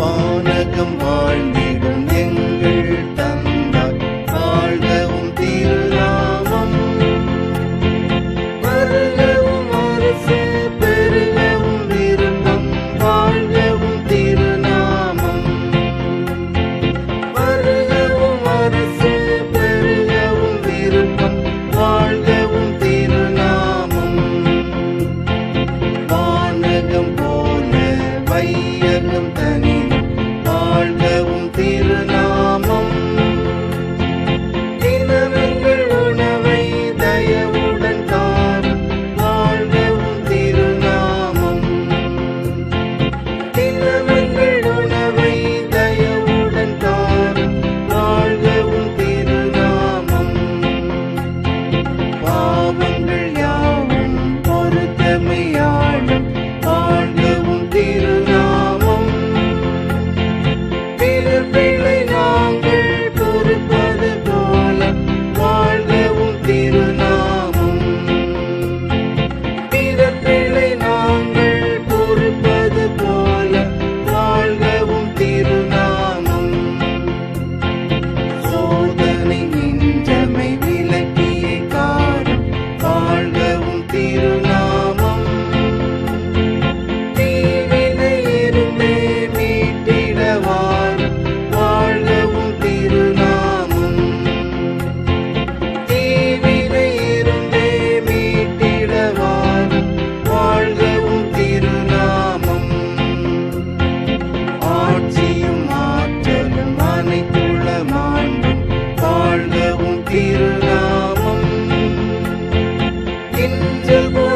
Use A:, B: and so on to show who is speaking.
A: வானகம் வாழ்ந்தே. siervo